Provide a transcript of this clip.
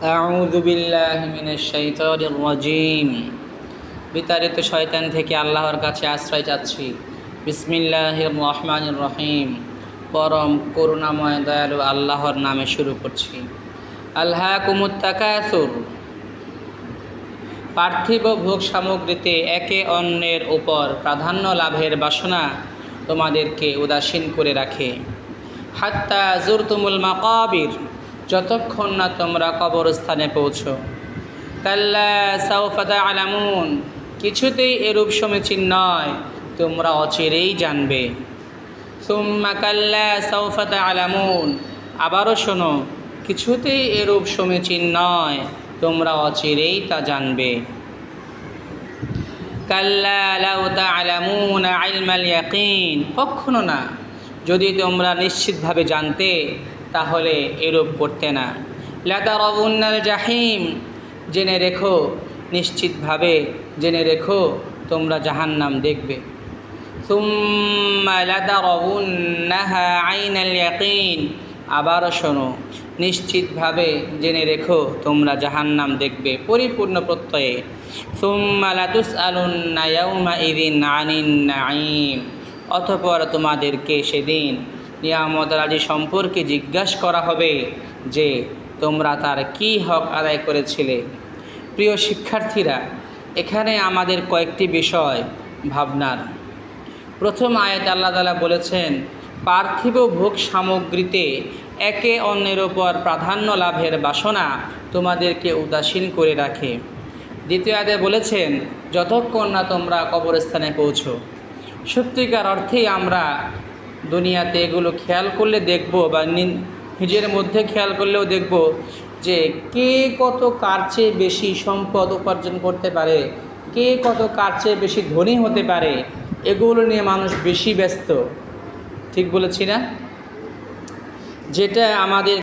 আউযু বিল্লাহি মিনাশ শাইতানির বিতাড়িত শয়তান থেকে আল্লাহর কাছে আশ্রয় চাচ্ছি। বিসমিল্লাহির রহমানির রহিম। পরম করুণাময় দয়ালু আল্লাহর নামে শুরু করছি। আল্লাহ কুমুত্তাকাসুর পার্থিব ভোগ সামগ্রীতে একে অন্যের উপর প্রাধান্য লাভের বাসনা তোমাদেরকে উদাসীন করে রাখে। হাত্তা জুরতুমুল মাকাবির। যতক্ষণ না তোমরা কবরস্থানে পৌঁছো। কাল্লা সাউফাদা আলামুন কিছুতেই এরূপ সমীচীন নয়, তোমরা অচিরেই জানবে। সুম্মা কাল্লা সাউফাদা আলামুন আবারও শোনো, কিছুতেই এরূপ সমীচীন নয়, তোমরা অচিরেই তা জানবে। কাল্লা লাউ তা'লামুন ইলমাল ইয়াকিন কখনো না, যদি তোমরা নিশ্চিতভাবে জানতে তাহলে এরূপ করতে না। লাতারাবুন্নাল জাহিম, জেনে রেখো, নিশ্চিতভাবে জেনে রেখো, তোমরা জাহান্নাম দেখবে। আবারও শোনো, নিশ্চিতভাবে জেনে রেখো, তোমরা জাহান্নাম দেখবে, পরিপূর্ণ প্রত্যয়ে। অতঃপর তোমাদেরকে সেদিন নিয়ামত রাজি সম্পর্কে জিজ্ঞাসা করা হবে যে, তোমরা তার কি হক আদায় করেছিলে? প্রিয় শিক্ষার্থীরা, এখানে আমাদের কয়েকটি বিষয় ভাবনার। প্রথম আয়াত আল্লাহ তালা বলেছেন, পার্থিব ভোগ সামগ্রীতে একে অন্যের ওপর প্রাধান্য লাভের বাসনা তোমাদেরকে উদাসীন করে রাখে। দ্বিতীয় আয়াতে বলেছেন, যতক্ষণ না তোমরা কবরস্থানে পৌঁছো। সত্যিকার অর্থেই আমরা দুনিয়াতে এগুলো খেয়াল করলে দেখব বা নিজের মধ্যে খেয়াল করলেও দেখব যে কে কত কার চেয়ে বেশি সম্পদ উপার্জন করতে পারে, কে কত কার চেয়ে বেশি ধনী হতে পারে, এগুলো নিয়ে মানুষ বেশি ব্যস্ত। ঠিক বলেছি না? যেটা আমাদের